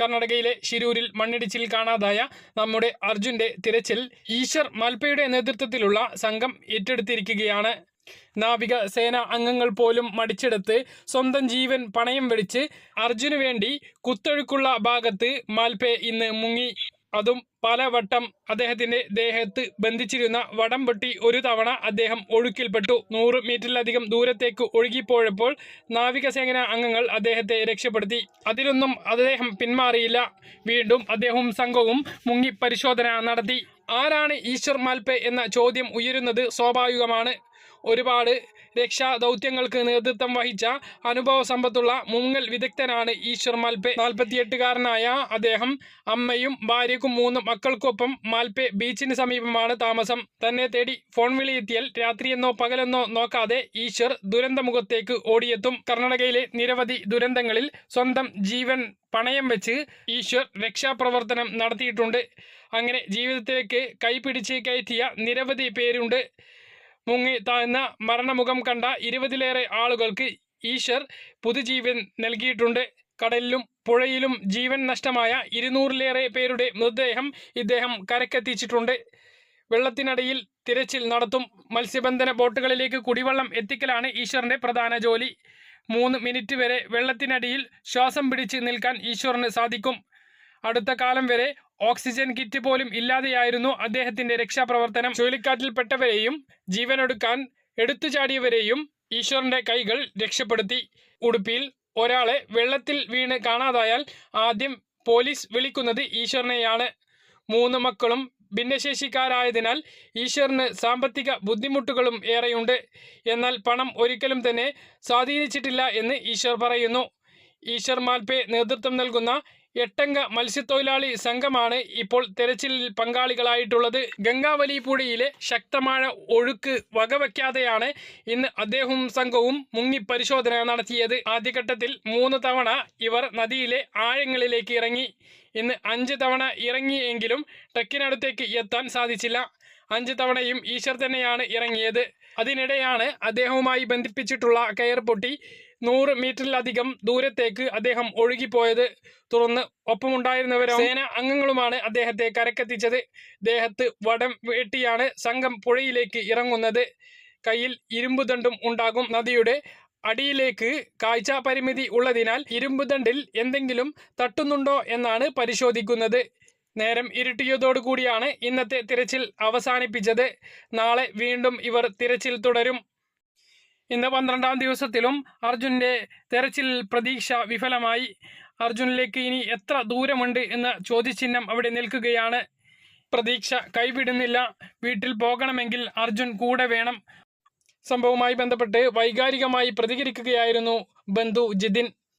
കർണാടകയിലെ ശിരൂരിൽ മണ്ണിടിച്ചിൽ കാണാതായ നമ്മുടെ അർജുന്റെ തിരച്ചിൽ ഈശ്വർ മാൽപ്പയുടെ നേതൃത്വത്തിലുള്ള സംഘം ഏറ്റെടുത്തിരിക്കുകയാണ്. നാവിക സേന അംഗങ്ങൾ പോലും മടിച്ചെടുത്ത് സ്വന്തം ജീവൻ പണയം വെടിച്ച് അർജുനു വേണ്ടി കുത്തൊഴുക്കുള്ള ഭാഗത്ത് മാൽപ്പെ ഇന്ന് മുങ്ങി. അതും പലവട്ടം അദ്ദേഹത്തിന്റെ ദേഹത്ത് ബന്ധിച്ചിരുന്ന വടം പൊട്ടി ഒരു തവണ അദ്ദേഹം ഒഴുക്കിൽപ്പെട്ടു. നൂറ് മീറ്ററിലധികം ദൂരത്തേക്ക് ഒഴുകിപ്പോഴപ്പോൾ നാവികസേന അംഗങ്ങൾ അദ്ദേഹത്തെ രക്ഷപ്പെടുത്തി. അതിലൊന്നും അദ്ദേഹം പിന്മാറിയില്ല. വീണ്ടും അദ്ദേഹവും സംഘവും മുങ്ങി പരിശോധന നടത്തി. ആരാണ് ഈശ്വർ മാൽപേ എന്ന ചോദ്യം ഉയരുന്നത് സ്വാഭാവികമാണ്. ഒരുപാട് രക്ഷാ ദൗത്യങ്ങൾക്ക് നേതൃത്വം വഹിച്ച അനുഭവ സമ്പത്തുള്ള മുങ്ങൽ വിദഗ്ധനാണ് ഈശ്വർ മാൽപേ. നാൽപ്പത്തിയെട്ടുകാരനായ അദ്ദേഹം അമ്മയും ഭാര്യയ്ക്കും മൂന്ന് മക്കൾക്കൊപ്പം മാൽപേ ബീച്ചിന് സമീപമാണ് താമസം. തന്നെ തേടി ഫോൺ വിളിയെത്തിയാൽ രാത്രിയെന്നോ പകലെന്നോ നോക്കാതെ ഈശ്വർ ദുരന്തമുഖത്തേക്ക് ഓടിയെത്തും. കർണാടകയിലെ നിരവധി ദുരന്തങ്ങളിൽ സ്വന്തം ജീവൻ പണയം വെച്ച് ഈശ്വർ രക്ഷാപ്രവർത്തനം നടത്തിയിട്ടുണ്ട്. അങ്ങനെ ജീവിതത്തിലേക്ക് കൈപിടിച്ച് കയറ്റിയ നിരവധി പേരുണ്ട്. മുങ്ങി താഴ്ന്ന മരണമുഖം കണ്ട ഇരുപതിലേറെ ആളുകൾക്ക് ഈശ്വർ പുതുജീവൻ നൽകിയിട്ടുണ്ട്. കടലിലും പുഴയിലും ജീവൻ നഷ്ടമായ ഇരുന്നൂറിലേറെ പേരുടെ മൃതദേഹം ഇദ്ദേഹം കരക്കെത്തിച്ചിട്ടുണ്ട് വെള്ളത്തിനടിയിൽ തിരച്ചിൽ നടത്തും മത്സ്യബന്ധന ബോട്ടുകളിലേക്ക് കുടിവെള്ളം എത്തിക്കലാണ് ഈശ്വറിന്റെ പ്രധാന ജോലി. മൂന്ന് മിനിറ്റ് വരെ വെള്ളത്തിനടിയിൽ ശ്വാസം പിടിച്ച് നിൽക്കാൻ ഈശ്വറിന് സാധിക്കും. അടുത്ത കാലം വരെ ഓക്സിജൻ കിറ്റ് പോലും ഇല്ലാതെയായിരുന്നു അദ്ദേഹത്തിന്റെ രക്ഷാപ്രവർത്തനം. ചുഴലിക്കാറ്റിൽപ്പെട്ടവരെയും ജീവനൊടുക്കാൻ എടുത്തുചാടിയവരെയും ഈശ്വറിന്റെ കൈകൾ രക്ഷപ്പെടുത്തി. ഉടുപ്പിയിൽ ഒരാളെ വെള്ളത്തിൽ വീണ് കാണാതായാൽ ആദ്യം പോലീസ് വിളിക്കുന്നത് ഈശ്വറിനെയാണ് മൂന്ന് മക്കളും ഭിന്നശേഷിക്കാരായതിനാൽ ഈശ്വറിന് സാമ്പത്തിക ബുദ്ധിമുട്ടുകളും ഏറെയുണ്ട്. എന്നാൽ പണം ഒരിക്കലും തന്നെ സ്വാധീനിച്ചിട്ടില്ല എന്ന് ഈശ്വർ പറയുന്നു. ഈശ്വർ മാൽപേ നേതൃത്വം നൽകുന്ന എട്ടംഗ മത്സ്യത്തൊഴിലാളി സംഘമാണ് ഇപ്പോൾ തെരച്ചിലിൽ പങ്കാളികളായിട്ടുള്ളത്. ഗംഗാവലി പുഴയിലെ ശക്തമായ ഒഴുക്ക് വകവയ്ക്കാതെയാണ് ഇന്ന് അദ്ദേഹവും സംഘവും മുങ്ങി പരിശോധന നടത്തിയത്. ആദ്യഘട്ടത്തിൽ മൂന്ന് തവണ ഇവർ നദിയിലെ ആഴങ്ങളിലേക്ക് ഇറങ്ങി. ഇന്ന് അഞ്ച് തവണ ഇറങ്ങിയെങ്കിലും ട്രക്കിനടുത്തേക്ക് എത്താൻ സാധിച്ചില്ല. അഞ്ച് തവണയും ഈശ്വർ തന്നെയാണ് ഇറങ്ങിയത്. അതിനിടെയാണ് അദ്ദേഹവുമായി ബന്ധിപ്പിച്ചിട്ടുള്ള കയർ പൊട്ടി നൂറ് മീറ്ററിലധികം ദൂരത്തേക്ക് അദ്ദേഹം ഒഴുകിപ്പോയത്. തുടർന്ന് ഒപ്പമുണ്ടായിരുന്നവരും സേന അംഗങ്ങളുമാണ് അദ്ദേഹത്തെ കരക്കെത്തിച്ചത്. ദേഹത്ത് വടം വെട്ടിയാണ് സംഘം പുഴയിലേക്ക് ഇറങ്ങുന്നത്. കയ്യിൽ ഇരുമ്പുദണ്ടും ഉണ്ടാകും. നദിയുടെ അടിയിലേക്ക് കാഴ്ച പരിമിതി ഉള്ളതിനാൽ ഇരുമ്പുദണ്ടിൽ എന്തെങ്കിലും തട്ടുന്നുണ്ടോ എന്നാണ് പരിശോധിക്കുന്നത്. നേരം ഇരുട്ടിയതോടുകൂടിയാണ് ഇന്നത്തെ തിരച്ചിൽ അവസാനിപ്പിച്ചത്. നാളെ വീണ്ടും ഇവർ തിരച്ചിൽ തുടരും. ഇന്ന് പന്ത്രണ്ടാം ദിവസത്തിലും അർജുന്റെ തെരച്ചിൽ പ്രതീക്ഷ വിഫലമായി. അർജുനിലേക്ക് ഇനി എത്ര ദൂരമുണ്ട് എന്ന ചോദ്യചിഹ്നം അവിടെ നിൽക്കുകയാണ്. പ്രതീക്ഷ കൈവിടുന്നില്ല. വീട്ടിൽ പോകണമെങ്കിൽ അർജുൻ കൂടെ വേണം. സംഭവവുമായി ബന്ധപ്പെട്ട് വൈകാരികമായി പ്രതികരിക്കുകയായിരുന്നു ബന്ധു ജിതിൻ.